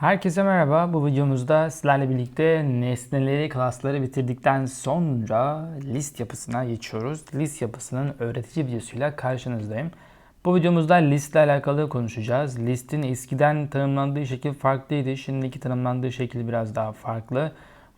Herkese merhaba. Bu videomuzda sizlerle birlikte nesneleri, klasları bitirdikten sonra list yapısına geçiyoruz. List yapısının öğretici videosuyla karşınızdayım. Bu videomuzda listle alakalı konuşacağız. Listin eskiden tanımlandığı şekil farklıydı. Şimdiki tanımlandığı şekil biraz daha farklı.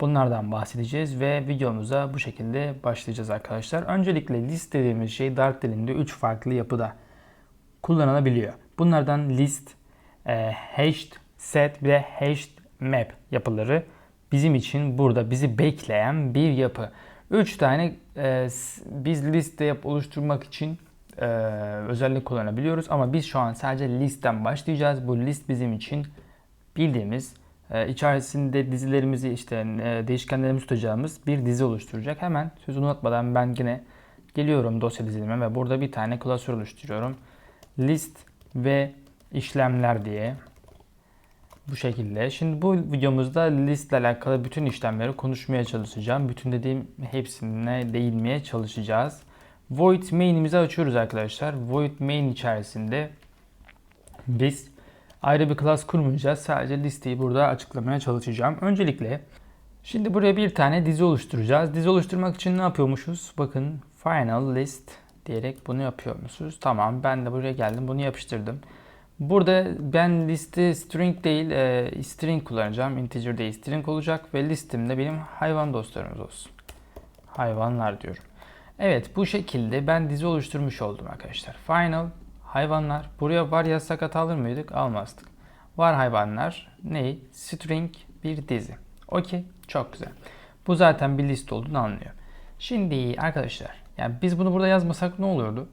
Bunlardan bahsedeceğiz ve videomuza bu şekilde başlayacağız arkadaşlar. Öncelikle list dediğimiz şey Dart dilinde 3 farklı yapıda kullanılabiliyor. Bunlardan list, e, hashed, set ve hashed map yapıları bizim için burada bizi bekleyen bir yapı. 3 tane e, biz liste yap oluşturmak için e, özellik kullanabiliyoruz ama biz şu an sadece listten başlayacağız. Bu list bizim için bildiğimiz e, içerisinde dizilerimizi işte e, değişkenlerimizi tutacağımız bir dizi oluşturacak. Hemen sözü unutmadan ben yine geliyorum dosya dizilime ve burada bir tane klasör oluşturuyorum. List ve işlemler diye. Bu şekilde. Şimdi bu videomuzda listle alakalı bütün işlemleri konuşmaya çalışacağım. Bütün dediğim hepsine değinmeye çalışacağız. Void main'imizi açıyoruz arkadaşlar. Void main içerisinde biz ayrı bir class kurmayacağız. Sadece listeyi burada açıklamaya çalışacağım. Öncelikle şimdi buraya bir tane dizi oluşturacağız. Dizi oluşturmak için ne yapıyormuşuz? Bakın final list diyerek bunu yapıyormuşuz. Tamam ben de buraya geldim bunu yapıştırdım. Burada ben listi string değil e, string kullanacağım. Integer değil string olacak ve listimde benim hayvan dostlarımız olsun. Hayvanlar diyorum. Evet bu şekilde ben dizi oluşturmuş oldum arkadaşlar. Final hayvanlar. Buraya var yazsak hata alır mıydık? Almazdık. Var hayvanlar. Ne? String bir dizi. Okey. Çok güzel. Bu zaten bir list olduğunu anlıyor. Şimdi arkadaşlar yani biz bunu burada yazmasak ne olurdu?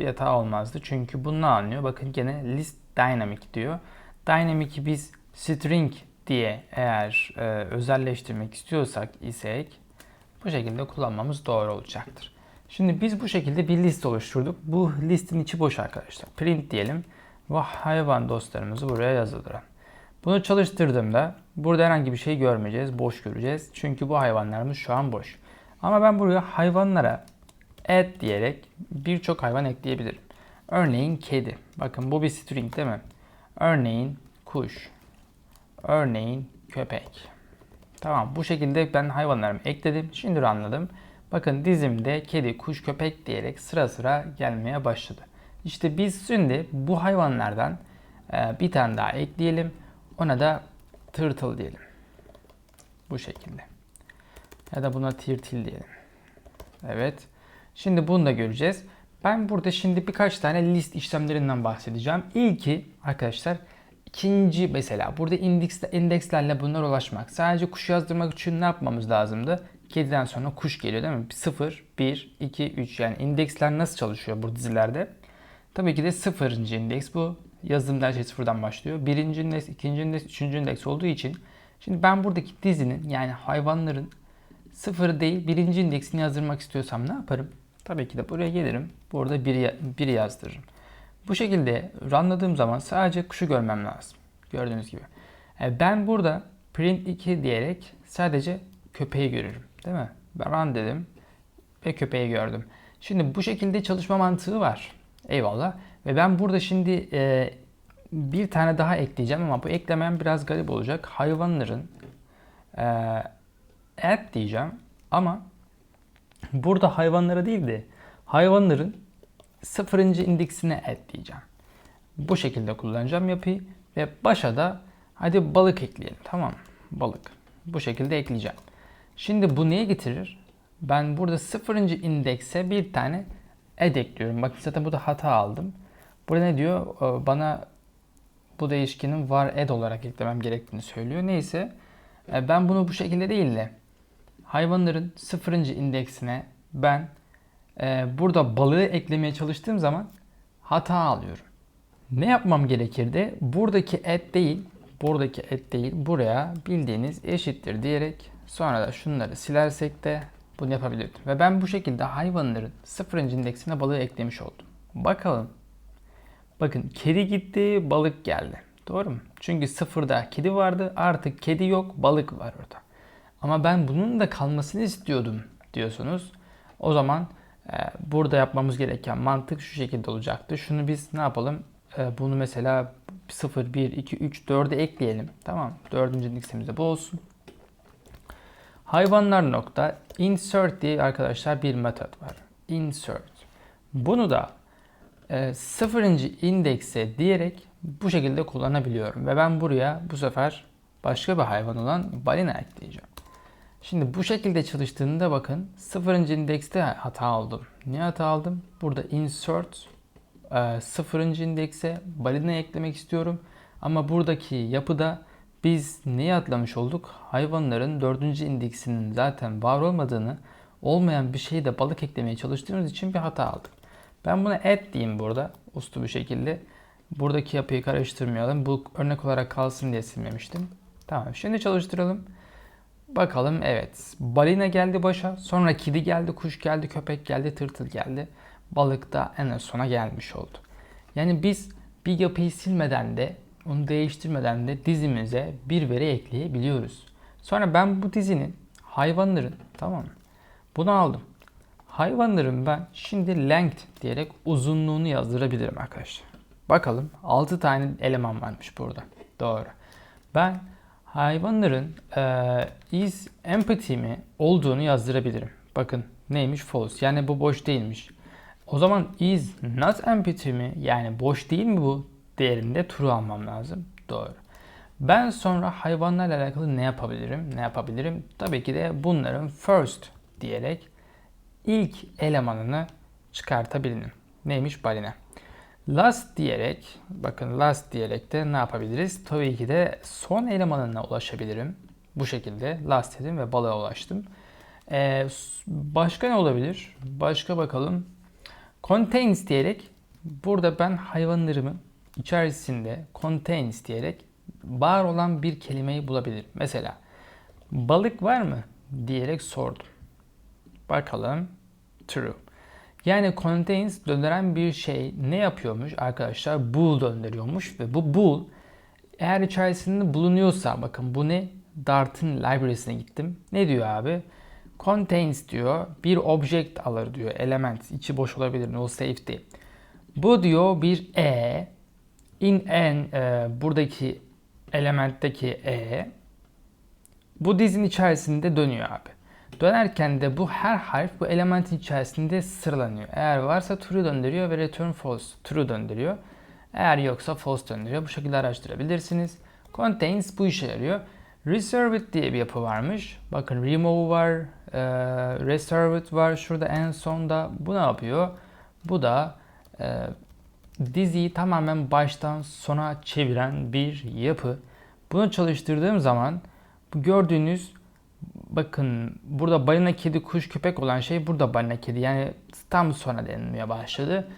Bir hata olmazdı. Çünkü bu ne anlıyor? Bakın gene list dynamic diyor. Dynamic'i biz string diye eğer e, özelleştirmek istiyorsak isek bu şekilde kullanmamız doğru olacaktır. Şimdi biz bu şekilde bir list oluşturduk. Bu listin içi boş arkadaşlar. Print diyelim ve hayvan dostlarımızı buraya yazılırım. Bunu çalıştırdığımda burada herhangi bir şey görmeyeceğiz. Boş göreceğiz. Çünkü bu hayvanlarımız şu an boş. Ama ben buraya hayvanlara add diyerek birçok hayvan ekleyebilirim. Örneğin kedi. Bakın bu bir string değil mi? Örneğin kuş. Örneğin köpek. Tamam bu şekilde ben hayvanlarımı ekledim. Şimdi anladım. Bakın dizimde kedi, kuş, köpek diyerek sıra sıra gelmeye başladı. İşte biz şimdi bu hayvanlardan e, bir tane daha ekleyelim. Ona da turtle diyelim. Bu şekilde. Ya da buna tirtil diyelim. Evet. Şimdi bunu da göreceğiz. Ben burada şimdi birkaç tane list işlemlerinden bahsedeceğim. İlki arkadaşlar ikinci mesela burada indeks, indekslerle bunlara ulaşmak. Sadece kuş yazdırmak için ne yapmamız lazımdı? Kediden sonra kuş geliyor değil mi? 0, 1, 2, 3 yani indeksler nasıl çalışıyor bu dizilerde? Tabii ki de sıfırıncı indeks bu. Yazılımda her şey sıfırdan başlıyor. Birinci indeks, ikinci indeks, üçüncü indeks olduğu için şimdi ben buradaki dizinin yani hayvanların sıfır değil birinci indeksini yazdırmak istiyorsam ne yaparım? Tabii ki de buraya gelirim. Burada biri, biri yazdırırım. Bu şekilde runladığım zaman sadece kuşu görmem lazım. Gördüğünüz gibi. E, Ben burada print 2 diyerek sadece köpeği görürüm. Değil mi? Ben run dedim ve köpeği gördüm. Şimdi bu şekilde çalışma mantığı var. Eyvallah. Ve ben burada şimdi e, bir tane daha ekleyeceğim ama bu eklemem biraz garip olacak. Hayvanların e, add diyeceğim ama burada hayvanlara değil de hayvanların sıfırıncı indeksine add diyeceğim. Bu şekilde kullanacağım yapıyı ve başa da hadi balık ekleyelim tamam? Balık. Bu şekilde ekleyeceğim. Şimdi bu neye getirir? Ben burada sıfırıncı indekse bir tane add ekliyorum. Bakın zaten burada hata aldım. Burada ne diyor? Ee, Bana bu değişkenin var add olarak eklemem gerektiğini söylüyor. Neyse e, ben bunu bu şekilde değil de hayvanların sıfırıncı indeksine ben e, burada balığı eklemeye çalıştığım zaman hata alıyorum. Ne yapmam gerekirdi? Buradaki add değil, buradaki add değil, buraya bildiğiniz eşittir diyerek sonra da şunları silersek de bunu yapabilirdim. Ve ben bu şekilde hayvanların sıfırıncı indeksine balığı eklemiş oldum. Bakalım. Bakın kedi gitti, balık geldi. Doğru mu? Çünkü sıfırda kedi vardı, artık kedi yok, balık var orada. Ama ben bunun da kalmasını istiyordum diyorsunuz. O zaman e, burada yapmamız gereken mantık şu şekilde olacaktı. Şunu biz ne yapalım? E, bunu mesela 0, 1, 2, 3, 4'e ekleyelim. Tamam. Dördüncü indeksimizde bu olsun. Hayvanlar nokta insert diye arkadaşlar bir metot var. Insert. Bunu da e, sıfırıncı indekse diyerek bu şekilde kullanabiliyorum. Ve ben buraya bu sefer başka bir hayvan olan balina ekleyeceğim. Şimdi bu şekilde çalıştığında bakın sıfırıncı indekste hata aldım. Niye hata aldım? Burada insert e, sıfırıncı indekse balina eklemek istiyorum. Ama buradaki yapıda biz neyi atlamış olduk? Hayvanların dördüncü indeksinin zaten var olmadığını, olmayan bir şeyi de balık eklemeye çalıştığımız için bir hata aldık. Ben buna add diyeyim burada uslu bir şekilde. Buradaki yapıyı karıştırmayalım. Bu örnek olarak kalsın diye silmemiştim. Tamam şimdi çalıştıralım. Bakalım evet. Balina geldi başa. Sonra kedi geldi, kuş geldi, köpek geldi, tırtıl geldi. Balık da en sona gelmiş oldu. Yani biz bir yapıyı silmeden de onu değiştirmeden de dizimize bir veri ekleyebiliyoruz. Sonra ben bu dizinin hayvanların tamam mı? Bunu aldım. Hayvanların ben şimdi length diyerek uzunluğunu yazdırabilirim arkadaşlar. Bakalım 6 tane eleman varmış burada. Doğru. Ben hayvanların e, is empty mi olduğunu yazdırabilirim. Bakın neymiş false. Yani bu boş değilmiş. O zaman is not empty mi? Yani boş değil mi bu? Değerinde true almam lazım. Doğru. Ben sonra hayvanlarla alakalı ne yapabilirim? Ne yapabilirim? Tabii ki de bunların first diyerek ilk elemanını çıkartabilirim. Neymiş balina. Last diyerek, bakın last diyerek de ne yapabiliriz? Tabii ki de son elemanına ulaşabilirim. Bu şekilde last dedim ve balığa ulaştım. Ee, başka ne olabilir? Başka bakalım. Contains diyerek burada ben hayvanlarımı içerisinde contains diyerek var olan bir kelimeyi bulabilirim. Mesela balık var mı diyerek sordum. Bakalım. True. Yani contains döndüren bir şey ne yapıyormuş arkadaşlar? Bool döndürüyormuş ve bu bool eğer içerisinde bulunuyorsa bakın bu ne? Dart'ın library'sine gittim. Ne diyor abi? Contains diyor bir object alır diyor. Element içi boş olabilir. No safety. Bu diyor bir e in en e, buradaki elementteki e bu dizin içerisinde dönüyor abi. Dönerken de bu her harf bu elementin içerisinde sıralanıyor. Eğer varsa true döndürüyor ve return false true döndürüyor. Eğer yoksa false döndürüyor. Bu şekilde araştırabilirsiniz. Contains bu işe yarıyor. Reserved diye bir yapı varmış. Bakın remove var, e, reserved var. Şurada en sonda bu ne yapıyor? Bu da e, diziyi tamamen baştan sona çeviren bir yapı. Bunu çalıştırdığım zaman bu gördüğünüz bakın burada balina kedi kuş köpek olan şey burada balina kedi yani tam sonra denilmeye başladı.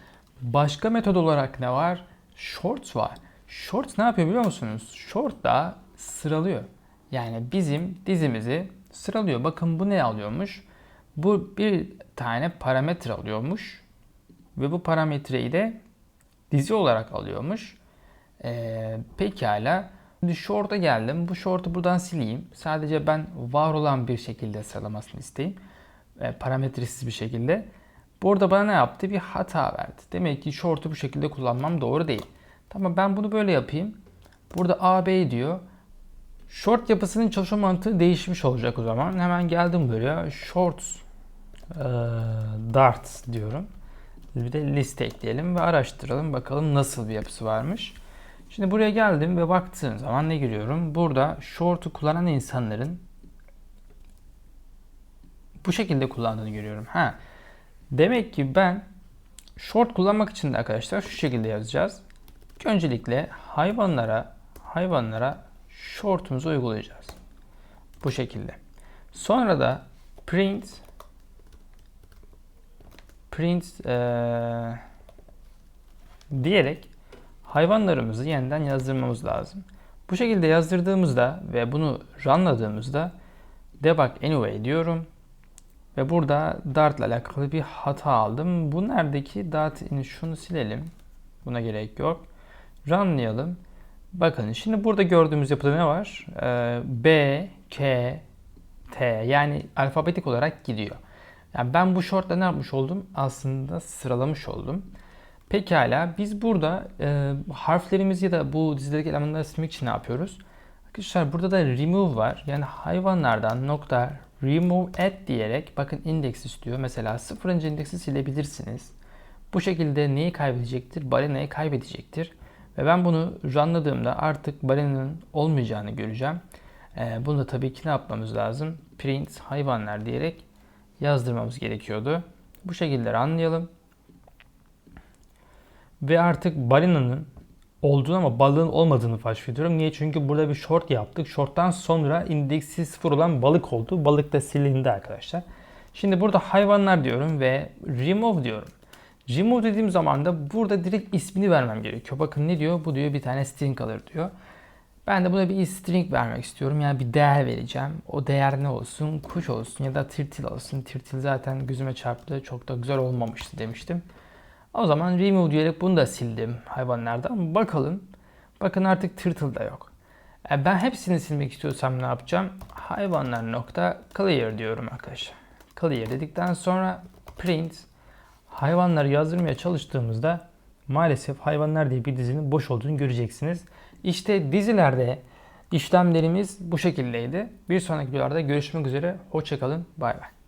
Başka metod olarak ne var? Shorts var. Shorts ne yapıyor biliyor musunuz? Short da sıralıyor. Yani bizim dizimizi sıralıyor. Bakın bu ne alıyormuş? Bu bir tane parametre alıyormuş. Ve bu parametreyi de dizi olarak alıyormuş. Ee, pekala. Şimdi short'a geldim. Bu short'u buradan sileyim. Sadece ben var olan bir şekilde sıralamasını isteyeyim. E, parametresiz bir şekilde. Burada bana ne yaptı? Bir hata verdi. Demek ki short'u bu şekilde kullanmam doğru değil. Tamam ben bunu böyle yapayım. Burada AB diyor. Short yapısının çalışma mantığı değişmiş olacak o zaman. Hemen geldim buraya. Shorts e, Dart diyorum. Bir de liste ekleyelim ve araştıralım. Bakalım nasıl bir yapısı varmış. Şimdi buraya geldim ve baktığım zaman ne görüyorum? Burada short'u kullanan insanların bu şekilde kullandığını görüyorum. Ha. Demek ki ben short kullanmak için de arkadaşlar şu şekilde yazacağız. Öncelikle hayvanlara hayvanlara short'umuzu uygulayacağız. Bu şekilde. Sonra da print print ee, diyerek hayvanlarımızı yeniden yazdırmamız lazım. Bu şekilde yazdırdığımızda ve bunu runladığımızda debug anyway diyorum. Ve burada Dart ile alakalı bir hata aldım. Bu neredeki Dart şunu silelim. Buna gerek yok. Runlayalım. Bakın şimdi burada gördüğümüz yapıda ne var? Ee, B, K, T yani alfabetik olarak gidiyor. Yani ben bu shortla ne yapmış oldum? Aslında sıralamış oldum. Pekala biz burada e, harflerimizi ya da bu dizideki elemanları silmek için ne yapıyoruz? Arkadaşlar burada da remove var. Yani hayvanlardan nokta remove at diyerek bakın indeks istiyor. Mesela sıfırıncı indeksi silebilirsiniz. Bu şekilde neyi kaybedecektir? Balenayı kaybedecektir. Ve ben bunu runladığımda artık balenanın olmayacağını göreceğim. Ee, bunu da tabii ki ne yapmamız lazım? Print hayvanlar diyerek yazdırmamız gerekiyordu. Bu şekilde anlayalım. Ve artık balinanın olduğunu ama balığın olmadığını fark ediyorum. Niye? Çünkü burada bir short yaptık. Short'tan sonra indeksi sıfır olan balık oldu. Balık da silindi arkadaşlar. Şimdi burada hayvanlar diyorum ve remove diyorum. Remove dediğim zaman da burada direkt ismini vermem gerekiyor. Bakın ne diyor? Bu diyor bir tane string alır diyor. Ben de buna bir string vermek istiyorum. Yani bir değer vereceğim. O değer ne olsun? Kuş olsun ya da tirtil olsun. Tirtil zaten gözüme çarptı. Çok da güzel olmamıştı demiştim. O zaman remove diyerek bunu da sildim hayvanlardan. Bakalım. Bakın artık turtle da yok. E, Ben hepsini silmek istiyorsam ne yapacağım? Hayvanlar nokta clear diyorum arkadaşlar. Clear dedikten sonra print hayvanları yazdırmaya çalıştığımızda maalesef hayvanlar diye bir dizinin boş olduğunu göreceksiniz. İşte dizilerde işlemlerimiz bu şekildeydi. Bir sonraki videolarda görüşmek üzere. Hoşçakalın. Bay bay.